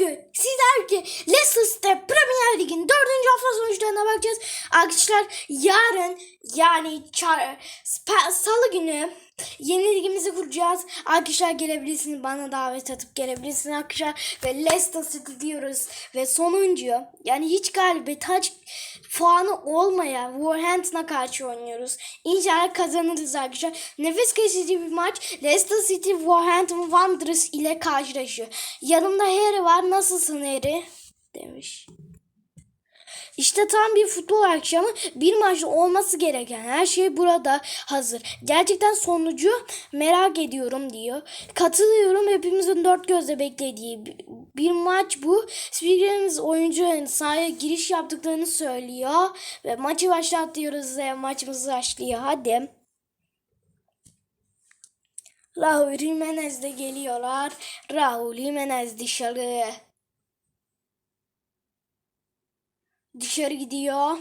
Bugün sizler ki Leicester Premier Lig'in dördüncü hafta sonuçlarına bakacağız. Arkadaşlar yarın yani çar- salı günü yeni ligimizi kuracağız. Arkadaşlar gelebilirsiniz bana davet atıp gelebilirsiniz arkadaşlar. Ve Leicester City diyoruz. Ve sonuncu yani hiç galibiyet haç puanı olmayan Wolverhampton'a karşı oynuyoruz. İnşallah kazanırız arkadaşlar. Nefes kesici bir maç. Leicester City Wolverhampton Wanderers ile karşılaşıyor. Yanımda Harry var. Nasılsın Harry? Demiş. İşte tam bir futbol akşamı bir maçta olması gereken her şey burada hazır. Gerçekten sonucu merak ediyorum diyor. Katılıyorum hepimizin dört gözle beklediği bir- maç bu. Spikerimiz oyuncuların sahaya giriş yaptıklarını söylüyor. Ve maçı başlatıyoruz ve maçımız başlıyor. Hadi. Raul Jimenez de geliyorlar. Raul Jimenez dışarı. Dışarı gidiyor.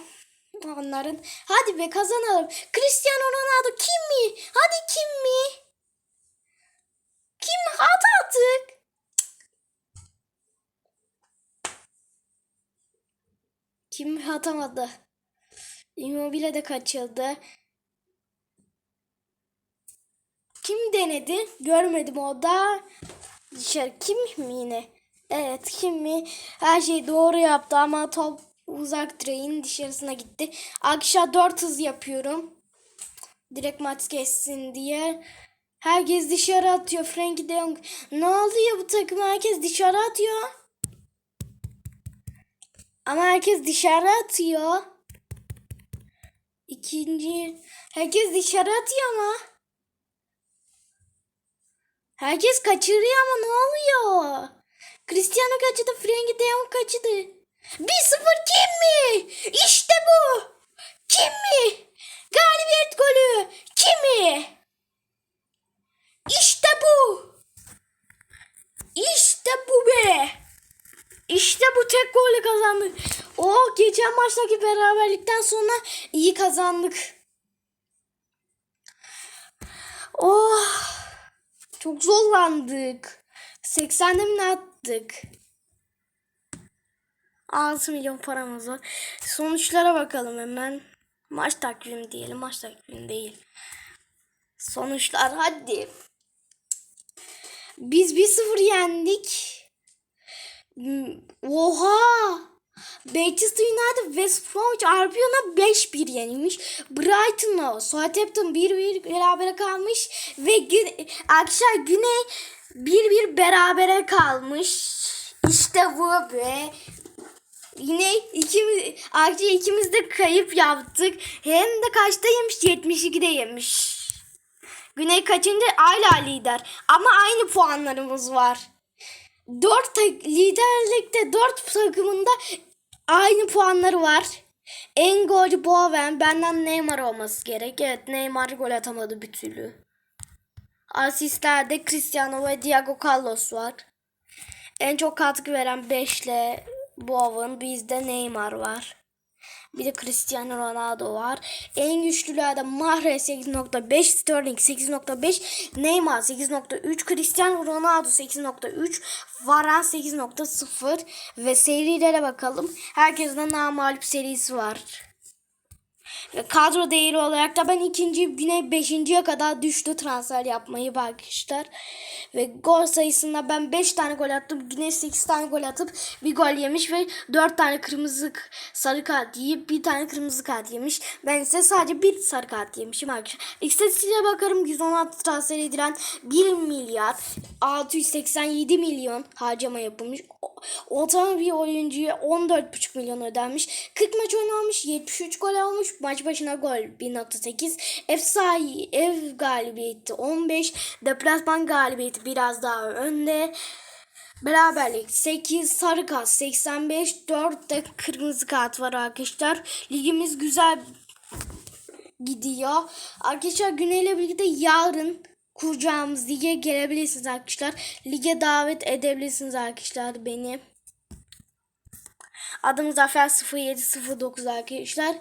Onların. Hadi be kazanalım. Cristiano Ronaldo kim mi? Hadi kim mi? Kim? At artık. Kim atamadı? Immobile de kaçıldı. Kim denedi? Görmedim o da. Dışarı kim mi yine? Evet kim mi? Her şey doğru yaptı ama top uzak direğin dışarısına gitti. Akşam 4 hız yapıyorum. Direkt maç geçsin diye. Herkes dışarı atıyor. Frankie de Jong. Ne oluyor bu takım? Herkes dışarı atıyor. Ama herkes dışarı atıyor. İkinci. Herkes dışarı atıyor ama. Herkes kaçırıyor ama ne oluyor? Cristiano kaçırdı, Frankie de Jong kaçırdı. 1-0 kim mi? İşte bu. Kim mi? Galibiyet golü. Kim mi? İşte bu. İşte bu be. İşte bu tek golle kazandık. O geçen maçtaki beraberlikten sonra iyi kazandık. Oh. Çok zorlandık. 80'de mi attık? 6 milyon paramız var. Sonuçlara bakalım hemen. Maç takvimi diyelim. Maç takvimi değil. Sonuçlar hadi. Biz 1-0 yendik. Hmm, Oha! Manchester United West Bromwich Albion'a 5-1 yenilmiş. Brighton'la Southampton 1-1 berabere kalmış ve gün, arkadaşlar Güney 1-1 berabere kalmış. İşte bu be. Yine ikimiz, arkadaşlar ikimiz de kayıp yaptık. Hem de kaçta yemiş? 72'de yemiş. Güney kaçıncı? Hala lider. Ama aynı puanlarımız var. 4 liderlikte 4 takımında aynı puanları var. En golcü Bowen. Benden Neymar olması gerek. Evet Neymar gol atamadı bir türlü. Asistlerde Cristiano ve Diego Carlos var. En çok katkı veren 5 ile Bowen. Bizde Neymar var. Bir de Cristiano Ronaldo var. En güçlülerde Mahrez 8.5, Sterling 8.5, Neymar 8.3, Cristiano Ronaldo 8.3, Varane 8.0 ve serilere bakalım. Herkesin namalip serisi var. Ve kadro değeri olarak da ben ikinci güne beşinciye kadar düştü transfer yapmayı arkadaşlar. Ve gol sayısında ben 5 tane gol attım. Güneş 8 tane gol atıp bir gol yemiş ve 4 tane kırmızı sarı kart yiyip bir tane kırmızı kart yemiş. Ben ise sadece bir sarı kart yemişim arkadaşlar. İstatistiğe bakarım 116 transfer edilen 1 milyar 687 milyon harcama yapılmış. Ortalama bir oyuncuya 14,5 milyon ödenmiş. 40 maç oynanmış 73 gol almış. Maç başına gol 1.8. Ev sahi ev galibiyeti 15. Deplasman galibiyeti biraz daha önde. Beraberlik 8, sarı kart 85, 4 de kırmızı kart var arkadaşlar. Ligimiz güzel gidiyor. Arkadaşlar Güney'le birlikte yarın kuracağımız lige gelebilirsiniz arkadaşlar. Lige davet edebilirsiniz arkadaşlar beni. Adım Zafer 0709 arkadaşlar.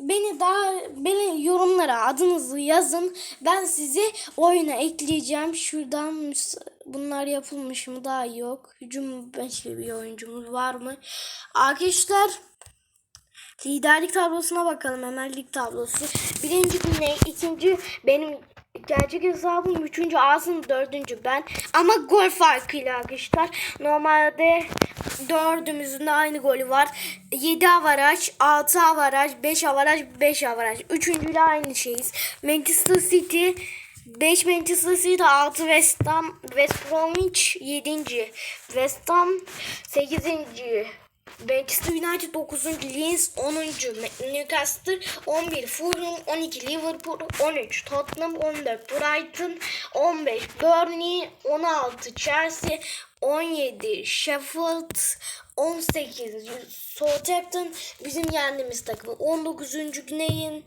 Beni daha beni yorumlara adınızı yazın. Ben sizi oyuna ekleyeceğim. Şuradan bunlar yapılmış mı daha yok. Hücum beşli bir oyuncumuz var mı? Arkadaşlar liderlik tablosuna bakalım hemen lig tablosu. Birinci ne? ikinci benim gerçek hesabım. Üçüncü Asım. Dördüncü ben. Ama gol farkıyla arkadaşlar. Normalde dördümüzün de aynı golü var. 7 avaraj, 6 avaraj, 5 avaraj, 5 avaraj. Üçüncüyle aynı şeyiz. Manchester City 5 Manchester City 6 West Ham West Bromwich 7. West Ham 8. Manchester United 9. Leeds 10. Newcastle 11. Fulham 12. Liverpool 13. Tottenham 14. Brighton 15. Burnley 16. Chelsea 17. Sheffield 18. Southampton bizim yendiğimiz takım. 19. Güney'in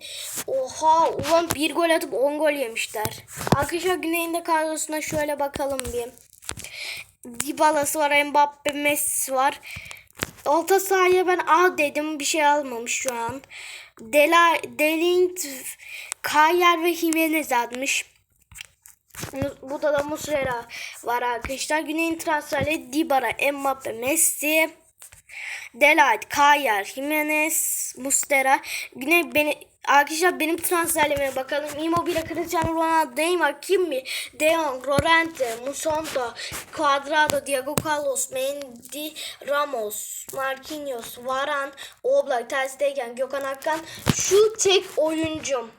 oha ulan bir gol atıp 10 gol yemişler. Arkadaşlar Güney'in de kadrosuna şöyle bakalım bir. Dybala'sı var, Mbappe, Messi var. Orta sahaya ben A dedim bir şey almamış şu an. Dela, Delint, Kayer ve Jimenez atmış. Burada da Muslera var arkadaşlar. Güney'in transferleri Dybala, Mbappe, Messi, Delight, Kayer, Jimenez, Mustera. Güney beni Arkadaşlar benim transferlerime bakalım. Immobile, Cristiano Ronaldo, Neymar, Kimi, De Jong, Llorente, Musonto, Cuadrado, Diego Carlos, Mendy, Ramos, Marquinhos, Varane, Oblak, Ter Stegen, Gökhan Akkan. Şu tek oyuncum.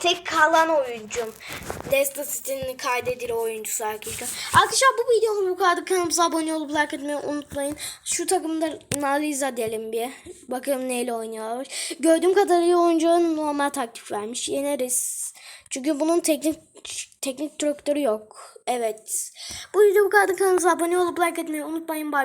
Tek kalan oyuncum. Leicester City'nin kaydedili oyuncusu arkadaşlar. Arkadaşlar bu videomuz bu kadar. Kanalımıza abone olup like etmeyi unutmayın. Şu takımda analiz edelim bir. Bakalım neyle oynuyor. Gördüğüm kadarıyla oyuncuların normal taktik vermiş. Yeneriz. Çünkü bunun teknik teknik direktörü yok. Evet. Bu video bu kadar. Kanalımıza abone olup like etmeyi unutmayın. Bye.